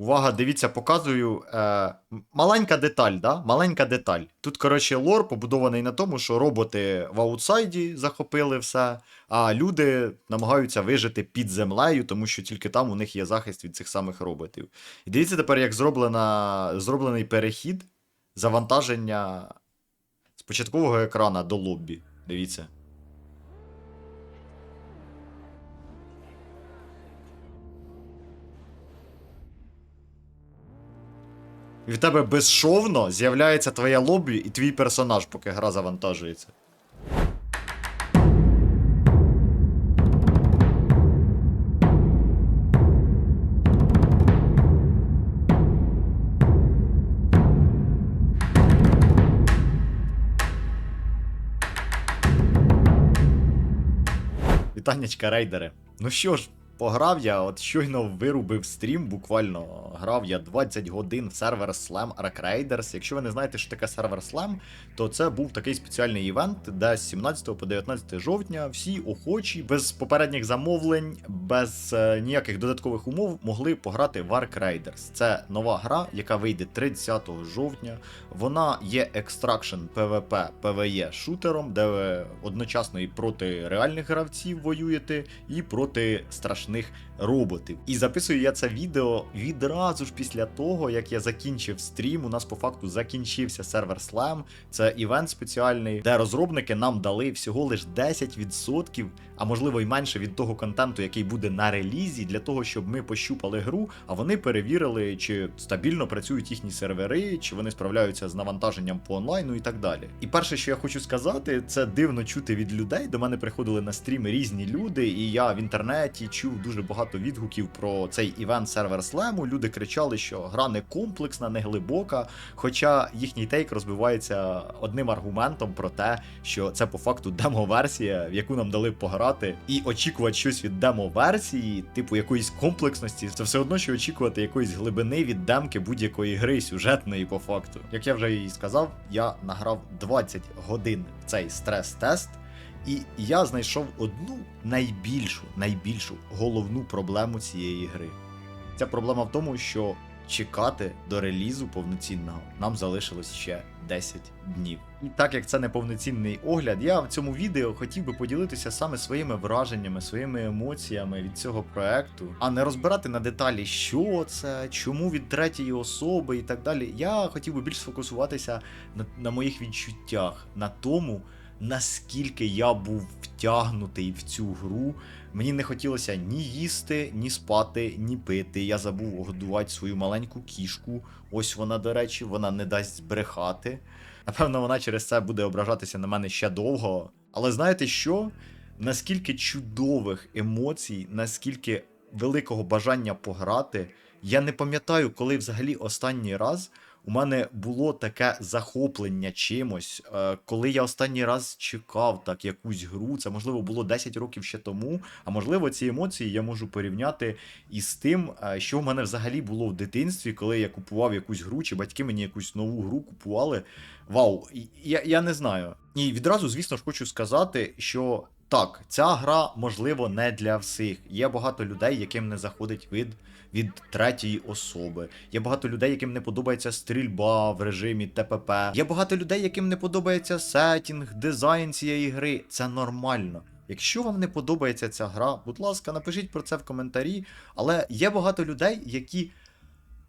Увага, дивіться, показую. Е, маленька деталь, да? Маленька деталь. Тут, коротше, лор побудований на тому, що роботи в аутсайді захопили все, а люди намагаються вижити під землею, тому що тільки там у них є захист від цих самих роботів. І дивіться тепер, як зроблена, зроблений перехід завантаження з початкового екрана до лоббі. Дивіться. В тебе безшовно з'являється твоє лобі і твій персонаж, поки гра завантажується. Вітаннячка, рейдери. Ну що ж, пограв я, от щойно вирубив стрім, буквально грав я 20 годин в сервер Slam Ark Raiders. Якщо ви не знаєте, що таке сервер Slam, то це був такий спеціальний івент, де з 17 по 19 жовтня всі охочі, без попередніх замовлень, без е, ніяких додаткових умов могли пограти в Ark Raiders. Це нова гра, яка вийде 30 жовтня. Вона є Extraction PvP PvE шутером, де ви одночасно і проти реальних гравців воюєте, і проти страшних роботів. І записую я це відео відразу ж після того, як я закінчив стрім. У нас по факту закінчився сервер Slam. Це івент спеціальний, де розробники нам дали всього лиш 10%, а можливо й менше від того контенту, який буде на релізі, для того, щоб ми пощупали гру, а вони перевірили, чи стабільно працюють їхні сервери, чи вони справляються з навантаженням по онлайну і так далі. І перше, що я хочу сказати, це дивно чути від людей. До мене приходили на стріми різні люди, і я в інтернеті чув дуже багато відгуків про цей івент сервер слему. Люди кричали, що гра не комплексна, не глибока. Хоча їхній тейк розбивається одним аргументом про те, що це по факту демо-версія, в яку нам дали пограти, і очікувати щось від демо-версії, типу якоїсь комплексності, це все одно, що очікувати якоїсь глибини від демки будь-якої гри сюжетної по факту. Як я вже і сказав, я награв 20 годин в цей стрес-тест. І я знайшов одну найбільшу, найбільшу головну проблему цієї гри. Ця проблема в тому, що чекати до релізу повноцінного нам залишилось ще 10 днів. І так як це не повноцінний огляд, я в цьому відео хотів би поділитися саме своїми враженнями, своїми емоціями від цього проекту, а не розбирати на деталі, що це, чому від третьої особи і так далі. Я хотів би більш сфокусуватися на, на моїх відчуттях, на тому, наскільки я був втягнутий в цю гру. Мені не хотілося ні їсти, ні спати, ні пити. Я забув годувати свою маленьку кішку. Ось вона, до речі, вона не дасть збрехати. Напевно, вона через це буде ображатися на мене ще довго. Але знаєте що? Наскільки чудових емоцій, наскільки великого бажання пограти, я не пам'ятаю, коли взагалі останній раз у мене було таке захоплення чимось, е, коли я останній раз чекав так якусь гру. Це можливо було 10 років ще тому. А можливо, ці емоції я можу порівняти із тим, е, що в мене взагалі було в дитинстві, коли я купував якусь гру, чи батьки мені якусь нову гру купували. Вау, я, я не знаю. І відразу, звісно ж, хочу сказати, що. Так, ця гра можливо не для всіх. Є багато людей, яким не заходить від, від третьої особи. Є багато людей, яким не подобається стрільба в режимі ТПП. Є багато людей, яким не подобається сетінг, дизайн цієї гри. Це нормально. Якщо вам не подобається ця гра, будь ласка, напишіть про це в коментарі. Але є багато людей, які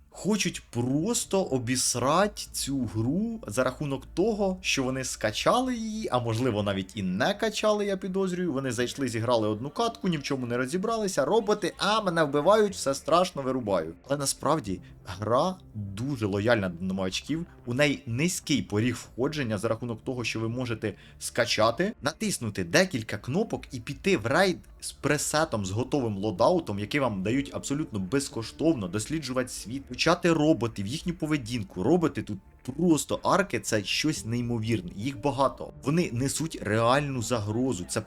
хочуть просто обісрати цю гру за рахунок того, що вони скачали її, а можливо навіть і не качали, я підозрюю. Вони зайшли, зіграли одну катку, ні в чому не розібралися. Роботи, а мене вбивають, все страшно вирубаю. Але насправді гра дуже лояльна до новачків. У неї низький поріг входження за рахунок того, що ви можете скачати, натиснути декілька кнопок і піти в рейд з пресетом, з готовим лодаутом, який вам дають абсолютно безкоштовно досліджувати світ, вивчати роботів, їхню поведінку. Роботи тут просто арки це щось неймовірне. Їх багато. Вони несуть реальну загрозу. Це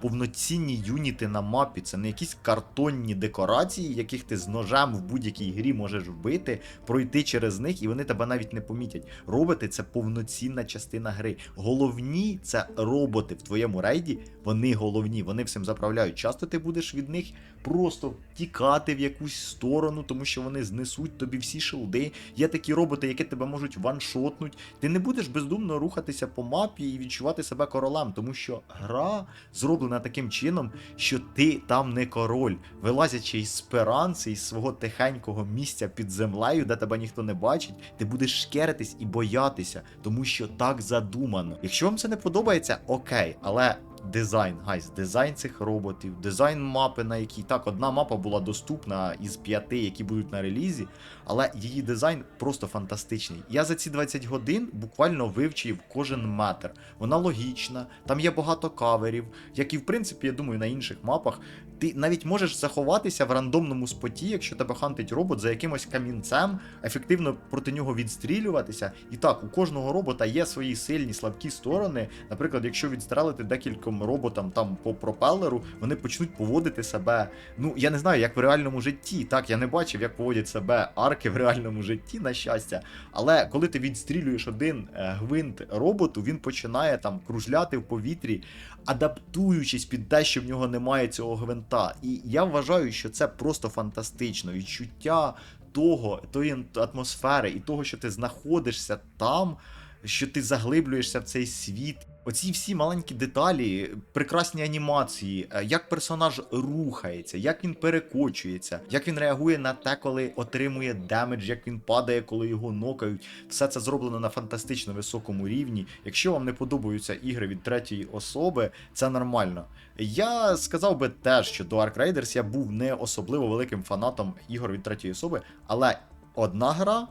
повноцінні юніти на мапі. Це не якісь картонні декорації, яких ти з ножем в будь-якій грі можеш вбити, пройти через них, і вони тебе навіть не помітять. Роботи це повноцінна частина гри. Головні це роботи в твоєму рейді. Вони головні, вони всім заправляють. Часто ти будеш від них просто тікати в якусь сторону, тому що вони знесуть тобі всі шилди. Є такі роботи, які тебе можуть ваншотнуть. Ти не будеш бездумно рухатися по мапі і відчувати себе королем, тому що гра зроблена таким чином, що ти там не король, вилазячи із спиранси, із свого тихенького місця під землею, де тебе ніхто не бачить, ти будеш шкеритись і боятися, тому що так задумано. Якщо вам це не подобається, окей, але. Дизайн, гайз, дизайн цих роботів, дизайн мапи, на якій так, одна мапа була доступна із п'яти, які будуть на релізі, але її дизайн просто фантастичний. Я за ці 20 годин буквально вивчив кожен метр. Вона логічна, там є багато каверів, як і в принципі, я думаю, на інших мапах. Ти навіть можеш заховатися в рандомному споті, якщо тебе хантить робот за якимось камінцем, ефективно проти нього відстрілюватися. І так, у кожного робота є свої сильні слабкі сторони. Наприклад, якщо відстрелити декільком роботам там по пропелеру, вони почнуть поводити себе. Ну, я не знаю, як в реальному житті. Так, я не бачив, як поводять себе арки в реальному житті, на щастя. Але коли ти відстрілюєш один е, гвинт роботу, він починає там кружляти в повітрі, адаптуючись під те, що в нього немає цього гвинта. І я вважаю, що це просто фантастично. Відчуття того, тої атмосфери і того, що ти знаходишся там, що ти заглиблюєшся в цей світ. Оці всі маленькі деталі, прекрасні анімації, е, як персонаж рухається, як він перекочується, як він реагує на те, коли отримує демедж, як він падає, коли його нокають. Все це зроблено на фантастично високому рівні. Якщо вам не подобаються ігри від третьої особи, це нормально. Я сказав би теж, що до Ark Raiders я був не особливо великим фанатом ігор від третьої особи, але одна гра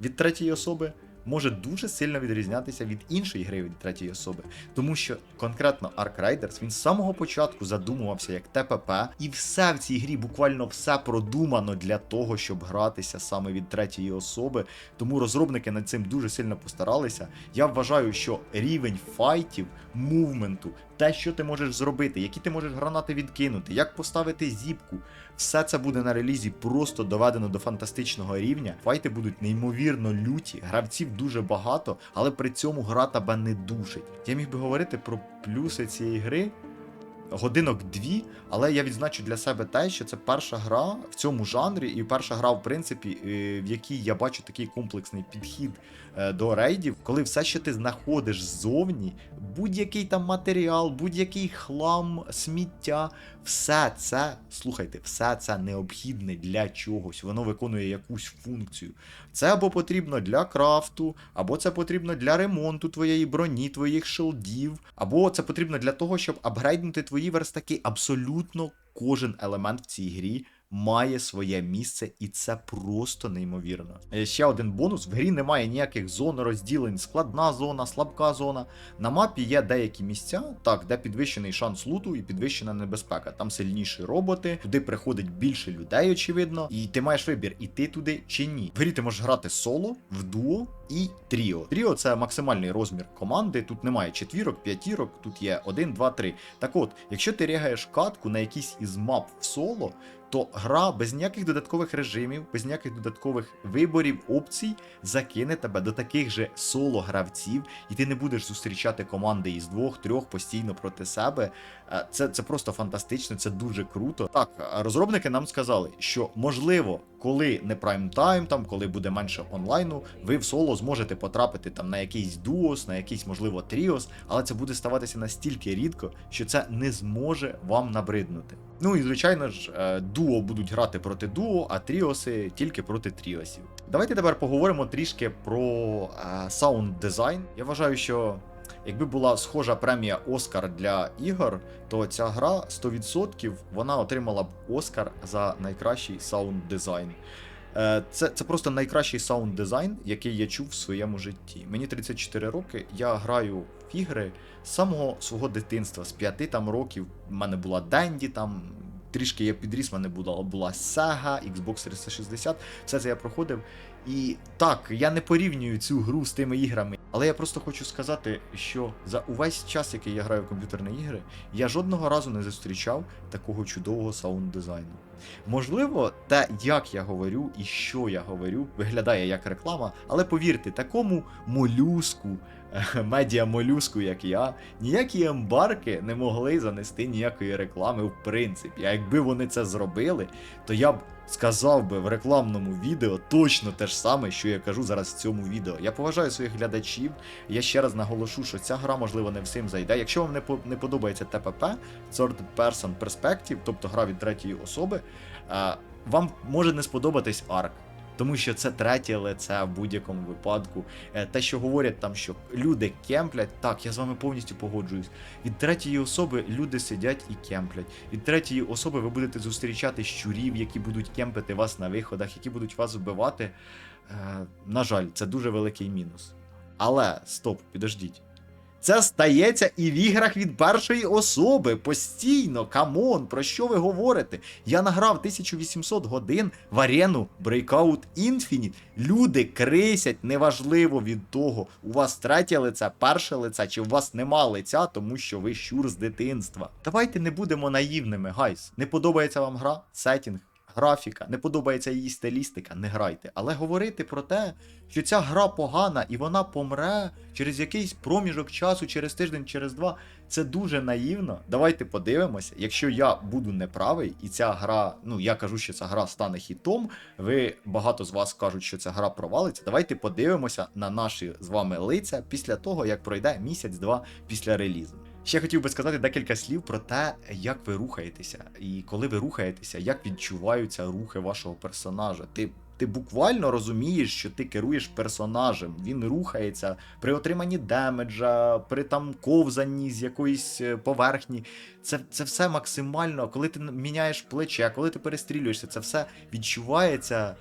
від третьої особи може дуже сильно відрізнятися від іншої гри від третьої особи. Тому що конкретно Ark Raiders він з самого початку задумувався як ТПП, і все в цій грі, буквально все продумано для того, щоб гратися саме від третьої особи. Тому розробники над цим дуже сильно постаралися. Я вважаю, що рівень файтів, мувменту, те, що ти можеш зробити, які ти можеш гранати відкинути, як поставити зіпку, все це буде на релізі просто доведено до фантастичного рівня. Файти будуть неймовірно люті, гравців дуже багато, але при цьому гра тебе не душить. Я міг би говорити про плюси цієї гри. Годинок дві, але я відзначу для себе те, що це перша гра в цьому жанрі, і перша гра, в принципі, е, в якій я бачу такий комплексний підхід е, до рейдів, коли все, що ти знаходиш ззовні, будь-який там матеріал, будь-який хлам, сміття, все це, слухайте, все це необхідне для чогось, воно виконує якусь функцію. Це або потрібно для крафту, або це потрібно для ремонту твоєї броні, твоїх шилдів, або це потрібно для того, щоб апгрейднути твої верстаки. Абсолютно кожен елемент в цій грі має своє місце, і це просто неймовірно. Е, Ще один бонус: в грі немає ніяких зон розділень, складна зона, слабка зона. На мапі є деякі місця, так, де підвищений шанс луту і підвищена небезпека. Там сильніші роботи, туди приходить більше людей, очевидно, і ти маєш вибір, іти туди чи ні. В грі ти можеш грати соло, в дуо і тріо. Тріо це максимальний розмір команди. Тут немає четвірок, п'ятірок, тут є один, два, три. Так от, якщо ти регаєш катку на якийсь із мап в соло, то гра без ніяких додаткових режимів, без ніяких додаткових виборів, опцій закине тебе до таких же соло-гравців, і ти не будеш зустрічати команди із двох-трьох постійно проти себе. Е, Це, це просто фантастично, це дуже круто. Так, розробники нам сказали, що можливо, коли не прайм тайм, там коли буде менше онлайну, ви в соло зможете потрапити там на якийсь дуос, на якийсь, можливо, тріос, але це буде ставатися настільки рідко, що це не зможе вам набриднути. Ну і звичайно ж, е, дуо будуть грати проти дуо, а тріоси тільки проти тріосів. Давайте тепер поговоримо трішки про е, саунд дизайн. Я вважаю, що якби була схожа премія Оскар для ігор, то ця гра 100% вона отримала б Оскар за найкращий саунд дизайн. Е, Це, це просто найкращий саунд дизайн, який я чув в своєму житті. Мені 34 роки, я граю в ігри з самого свого дитинства, з 5 там років. У мене була Денді, там трішки я підріс, в мене була, була Sega, Xbox 360, все це я проходив. І так, я не порівнюю цю гру з тими іграми, але я просто хочу сказати, що за увесь час, який я граю в комп'ютерні ігри, я жодного разу не зустрічав такого чудового саунд дизайну. Можливо, те, як я говорю і що я говорю, виглядає як реклама, але повірте, такому молюску, е, медіа молюску, як я, ніякі ембарки не могли занести ніякої реклами в принципі. А якби вони це зробили, то я б сказав би в рекламному відео точно те ж саме, що я кажу зараз в цьому відео. Я поважаю своїх глядачів. Я ще раз наголошу, що ця гра, можливо, не всім зайде. Якщо вам не, по- не подобається ТПП, Third Person Perspective, тобто гра від третьої особи, е, вам може не сподобатись арк. Тому що це третє лице в будь-якому випадку. Е, Те, що говорять там, що люди кемплять, так, я з вами повністю погоджуюсь. Від третьої особи люди сидять і кемплять. Від третьої особи ви будете зустрічати щурів, які будуть кемпити вас на виходах, які будуть вас вбивати. Е, на жаль, це дуже великий мінус. Але стоп, підождіть. Це стається і в іграх від першої особи. Постійно, камон, про що ви говорите? Я награв 1800 годин в арену Breakout Infinite. Люди крисять неважливо від того, у вас третє лице, перше лице, чи у вас нема лиця, тому що ви щур з дитинства. Давайте не будемо наївними, гайс. Не подобається вам гра? Сетінг. Графіка, не подобається її стилістика, не грайте. Але говорити про те, що ця гра погана і вона помре через якийсь проміжок часу, через тиждень, через два, це дуже наївно. Давайте подивимося. Якщо я буду неправий, і ця гра, ну я кажу, що ця гра стане хітом. Ви багато з вас кажуть, що ця гра провалиться. Давайте подивимося на наші з вами лиця після того, як пройде місяць-два після релізу. Ще хотів би сказати декілька слів про те, як ви рухаєтеся, і коли ви рухаєтеся, як відчуваються рухи вашого персонажа. Ти, ти буквально розумієш, що ти керуєш персонажем. Він рухається при отриманні демеджа, при там ковзанні з якоїсь е, поверхні. Це, це все максимально, коли ти міняєш плече, коли ти перестрілюєшся, це все відчувається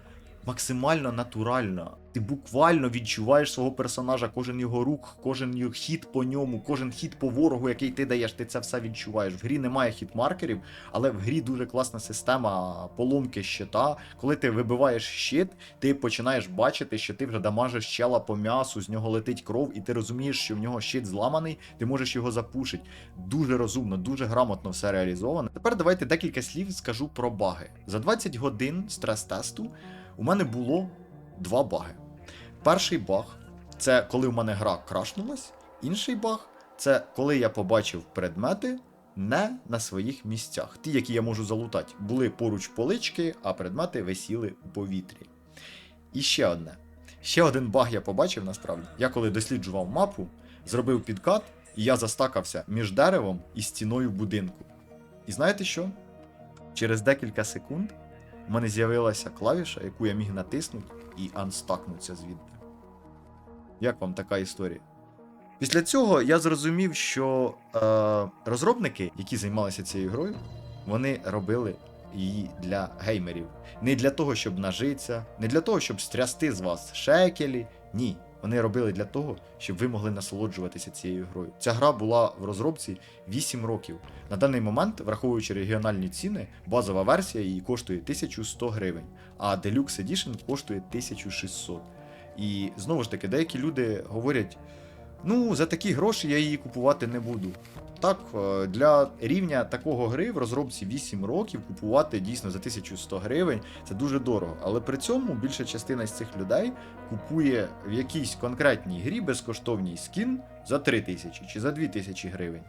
максимально натурально. Ти буквально відчуваєш свого персонажа, кожен його рух, кожен хід по ньому, кожен хід по ворогу, який ти даєш, ти це все відчуваєш. В грі немає хіт-маркерів, але в грі дуже класна система поломки щита. Коли ти вибиваєш щит, ти починаєш бачити, що ти вже дамажиш чела по м'ясу, з нього летить кров, і ти розумієш, що в нього щит зламаний, ти можеш його запушити. Дуже розумно, дуже грамотно все реалізовано. Тепер давайте декілька слів скажу про баги. За 20 годин стрес-тесту у мене було два баги. Перший баг це коли в мене гра крашнулась. Інший баг це коли я побачив предмети не на своїх місцях. Ті, які я можу залутати, були поруч полички, а предмети висіли у повітрі. І ще одне. Ще один баг я побачив насправді. Я коли досліджував мапу, зробив підкат, і я застакався між деревом і стіною будинку. І знаєте що? Через декілька секунд у мене з'явилася клавіша, яку я міг натиснути і анстакнутися звідти. Як вам така історія? Після цього я зрозумів, що е, розробники, які займалися цією грою, вони робили її для геймерів. Не для того, щоб нажитися, не для того, щоб стрясти з вас шекелі. Ні. Вони робили для того, щоб ви могли насолоджуватися цією грою. Ця гра була в розробці 8 років. На даний момент, враховуючи регіональні ціни, базова версія її коштує 1100 гривень, а Deluxe Edition коштує 1600. І знову ж таки, деякі люди говорять: ну, за такі гроші я її купувати не буду. Так, е, для рівня такого гри в розробці 8 років купувати дійсно за 1100 гривень це дуже дорого. Але при цьому більша частина з цих людей купує в якійсь конкретній грі безкоштовній скін за 3000 чи за 2000 гривень.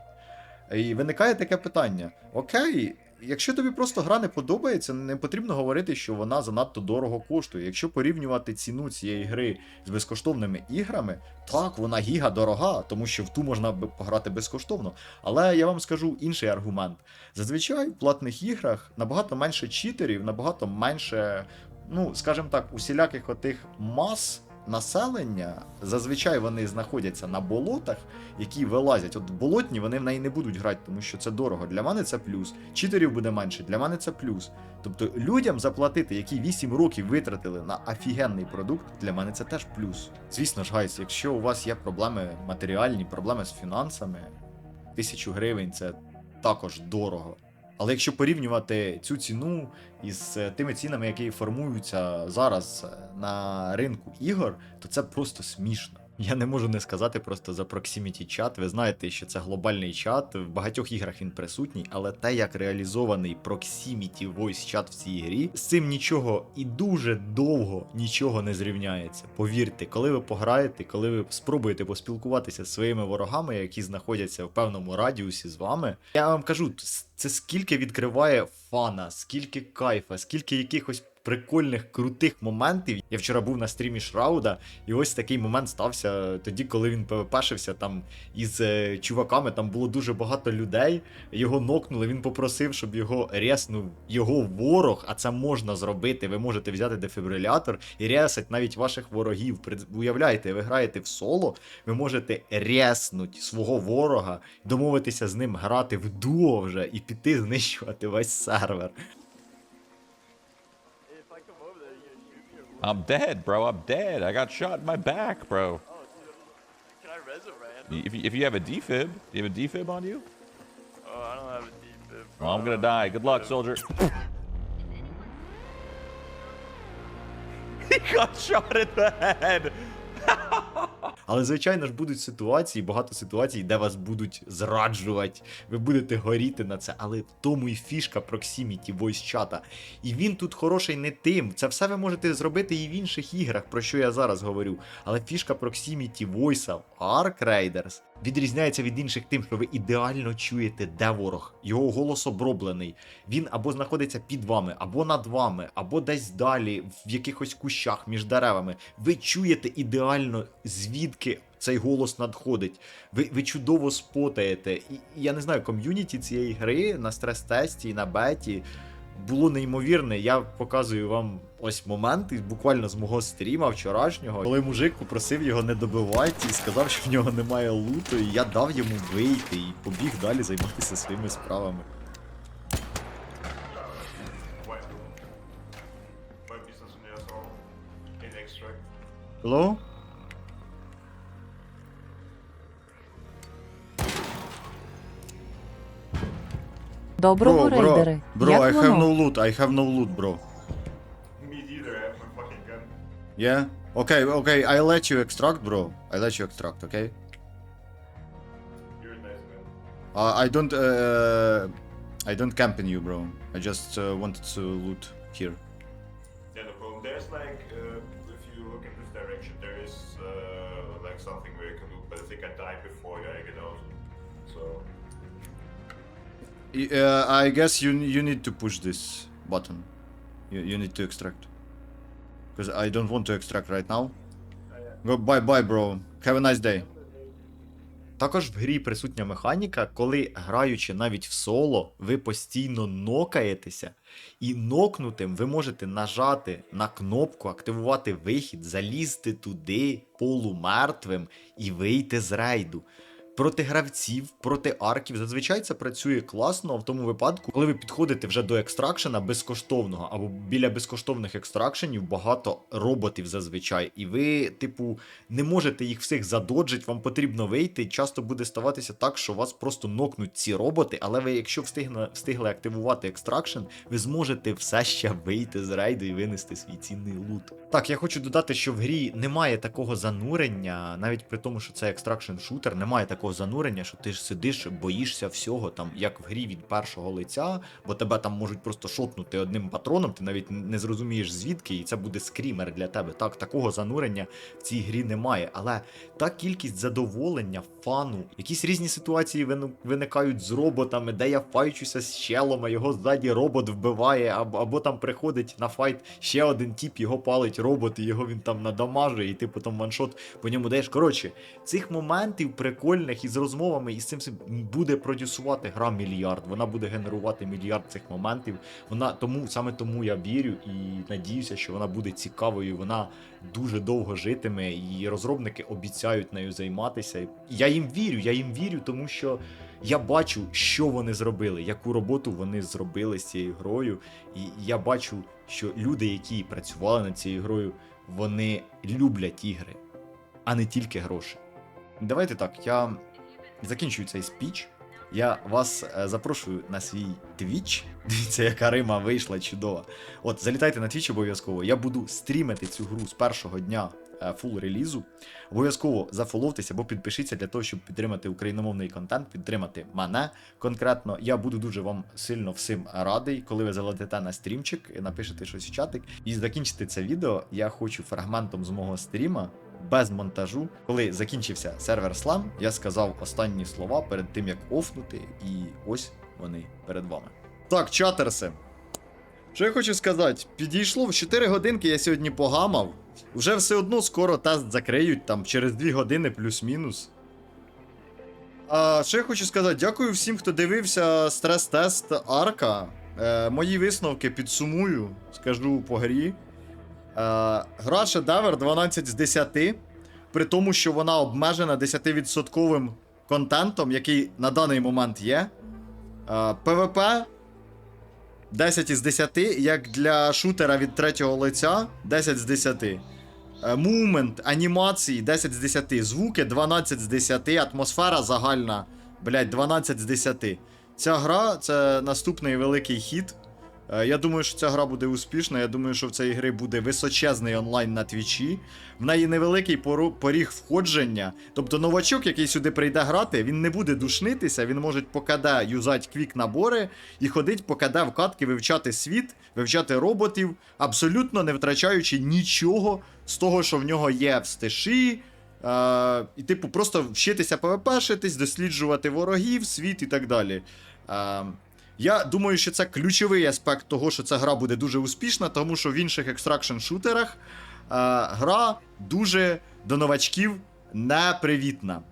І виникає таке питання: окей, якщо тобі просто гра не подобається, не потрібно говорити, що вона занадто дорого коштує. Якщо порівнювати ціну цієї гри з безкоштовними іграми, так, вона гіга дорога, тому що в ту можна пограти безкоштовно. Але я вам скажу інший аргумент. Зазвичай в платних іграх набагато менше читерів, набагато менше, ну, скажімо так, усіляких отих мас. Населення зазвичай вони знаходяться на болотах, які вилазять. От болотні вони в неї не будуть грати, тому що це дорого. Для мене це плюс. Читерів буде менше, для мене це плюс. Тобто людям заплатити, які 8 років витратили на офігенний продукт, для мене це теж плюс. Звісно ж, гайс, якщо у вас є проблеми матеріальні, проблеми з фінансами, тисячу гривень це також дорого. Але якщо порівнювати цю ціну із е, тими цінами, які формуються зараз е, на ринку ігор, то це просто смішно. Я не можу не сказати просто за Proximity чат. Ви знаєте, що це глобальний чат. В багатьох іграх він присутній, але те, як реалізований Proximity Voice чат в цій грі, з цим нічого і дуже довго нічого не зрівняється. Повірте, коли ви пограєте, коли ви спробуєте поспілкуватися зі своїми ворогами, які знаходяться в певному радіусі з вами, я вам кажу, це скільки відкриває фана, скільки кайфа, скільки якихось. Прикольних крутих моментів. Я вчора був на стрімі Шрауда, і ось такий момент стався тоді, коли він ПВПшився там із е, чуваками. Там було дуже багато людей. Його нокнули. Він попросив, щоб його реснув його ворог. А це можна зробити. Ви можете взяти дефібрилятор і ресать навіть ваших ворогів. Уявляєте, ви граєте в соло, ви можете реснуть свого ворога, домовитися з ним грати в дуо вже і піти знищувати весь сервер. I'm dead, bro. I'm dead. I got shot in my back, bro. Oh, dude. Can I res it random? If, if you have a defib, do you have a defib on you? Oh, I don't have a deep bib. Well, I'm gonna die. Good luck, soldier. he got shot in the head. Але, звичайно ж, будуть ситуації, багато ситуацій, де вас будуть зраджувати, ви будете горіти на це. Але в тому і фішка Proximity Voice чата. І він тут хороший не тим. Це все ви можете зробити і в інших іграх, про що я зараз говорю. Але фішка Proximity Voice в Ark Raiders відрізняється від інших тим, що ви ідеально чуєте, де ворог. Його голос оброблений. Він або знаходиться під вами, або над вами, або десь далі, в якихось кущах між деревами. Ви чуєте ідеально, звідки цей голос надходить. Ви, ви чудово спотаєте. І, я не знаю, ком'юніті цієї гри на стрес-тесті і на беті. Було неймовірне, я показую вам ось момент буквально з мого стріма вчорашнього, коли мужик попросив його не добивати і сказав, що в нього немає луту, і я дав йому вийти і побіг далі займатися своїми справами. Hello? Доброго рейдери. bro, Як I воно? have no loot, I have no loot, bro. Me neither, I have my fucking gun. Yeah? Okay, okay, I let you extract, bro. I let you extract, okay? You're a nice man. Uh, I don't, uh, I don't camp in you, bro. I just uh, wanted to loot here. Yeah, no problem. There's like, uh, if you look in this direction, there is uh, like something where you can loot, but I think I died before I get out. Uh, I guess you you need to push this button. You, you need to extract. Because I don't want to extract right now. Go bye bye, bro. Have a nice day. Також в грі присутня механіка, коли граючи навіть в соло, ви постійно нокаєтеся, і нокнутим ви можете нажати на кнопку, активувати вихід, залізти туди полумертвим і вийти з рейду. Проти гравців, проти арків зазвичай це працює класно в тому випадку, коли ви підходите вже до екстракшена безкоштовного, або біля безкоштовних екстракшенів багато роботів зазвичай, і ви, типу, не можете їх всіх задоджити, вам потрібно вийти. Часто буде ставатися так, що вас просто нокнуть ці роботи, але ви, якщо встигли, встигли активувати екстракшн, ви зможете все ще вийти з рейду і винести свій цінний лут. Так, я хочу додати, що в грі немає такого занурення, навіть при тому, що це екстракшн шутер, немає такого занурення, що ти ж сидиш, боїшся всього, там, як в грі від першого лиця, бо тебе там можуть просто шотнути одним патроном, ти навіть не зрозумієш звідки, і це буде скрімер для тебе. Так, такого занурення в цій грі немає. Але та кількість задоволення, фану, якісь різні ситуації виникають з роботами, де я файчуся з челом, а його ззаді робот вбиває, або, або там приходить на файт ще один тіп, його палить робот, і його він там надамажує, і ти потім ваншот по ньому даєш. Коротше, цих моментів прикольних із розмовами, і з цим буде продюсувати гра мільярд. Вона буде генерувати мільярд цих моментів. Вона тому саме тому я вірю і надіюся, що вона буде цікавою. Вона дуже довго житиме, і розробники обіцяють нею займатися. Я їм вірю, я їм вірю, тому що я бачу, що вони зробили, яку роботу вони зробили з цією грою. І я бачу, що люди, які працювали над цією грою, вони люблять ігри, а не тільки гроші. Давайте так, я закінчую цей спіч. я вас е, запрошую на свій Twitch. Дивіться, яка Рима вийшла чудова. От, залітайте на Twitch обов'язково. Я буду стрімити цю гру з першого дня е, фул релізу. Обов'язково зафоловтеся або підпишіться для того, щоб підтримати україномовний контент, підтримати мене конкретно. Я буду дуже вам сильно всім радий, коли ви залетите на стрімчик напишете щось в чатик. І закінчити це відео я хочу фрагментом з мого стріма. Без монтажу, коли закінчився сервер Slam, я сказав останні слова перед тим, як офнути, і ось вони перед вами. Так, чатерси. Що я хочу сказати? Підійшло в 4 годинки, я сьогодні погамав. Вже все одно скоро тест закриють там через 2 години плюс-мінус. А що я хочу сказати, дякую всім, хто дивився стрес-тест Арка. Е, мої висновки підсумую, скажу по грі. Е, гра шедевр 12 з 10, при тому, що вона обмежена 10% контентом, який на даний момент є. Е, ПВП 10 із 10, як для шутера від третього лиця 10 з 10. Е, анімації 10 з 10. Звуки 12 з 10. Атмосфера загальна, блядь, 12 з 10. Ця гра це наступний великий хіт. Е, Я думаю, що ця гра буде успішна. Я думаю, що в цієї гри буде височезний онлайн на твічі. В неї невеликий поріг входження. Тобто новачок, який сюди прийде грати, він не буде душнитися, він може по КД юзати квік набори і ходить по КД в катки, вивчати світ, вивчати роботів, абсолютно не втрачаючи нічого з того, що в нього є в стиші. Е, і, типу, просто вчитися ПВП-шитись, досліджувати ворогів, світ і так далі. Е, я думаю, що це ключовий аспект того, що ця гра буде дуже успішна, тому що в інших екстракшн-шутерах е, гра дуже до новачків непривітна.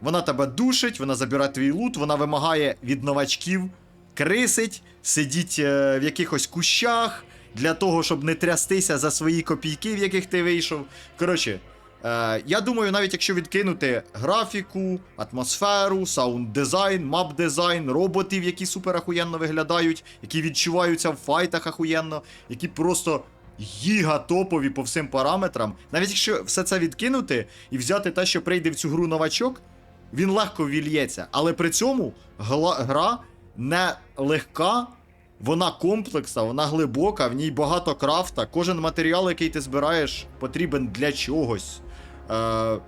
Вона тебе душить, вона забирає твій лут, вона вимагає від новачків крисить, сидіть е, в якихось кущах для того, щоб не трястися за свої копійки, в яких ти вийшов. Коротше, е, я думаю, навіть якщо відкинути графіку, атмосферу, саунд-дизайн, мап-дизайн, роботів, які супер ахуєнно виглядають, які відчуваються в файтах ахуєнно, які просто гіга топові по всім параметрам. Навіть якщо все це відкинути і взяти те, що прийде в цю гру новачок, він легко вільється. Але при цьому гра не легка, вона комплексна, вона глибока, в ній багато крафта. Кожен матеріал, який ти збираєш, потрібен для чогось. Е,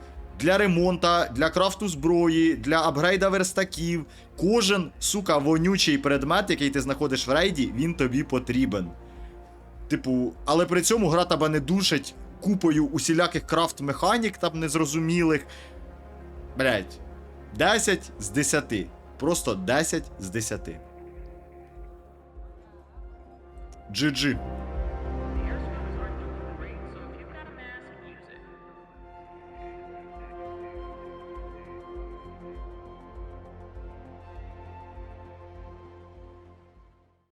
для ремонта, для крафту зброї, для апгрейда верстаків. Кожен, сука, вонючий предмет, який ти знаходиш в рейді, він тобі потрібен. Типу, але при цьому гра тебе не душить купою усіляких крафт-механік там незрозумілих. Блять, 10 з 10. Просто 10 з 10. GG.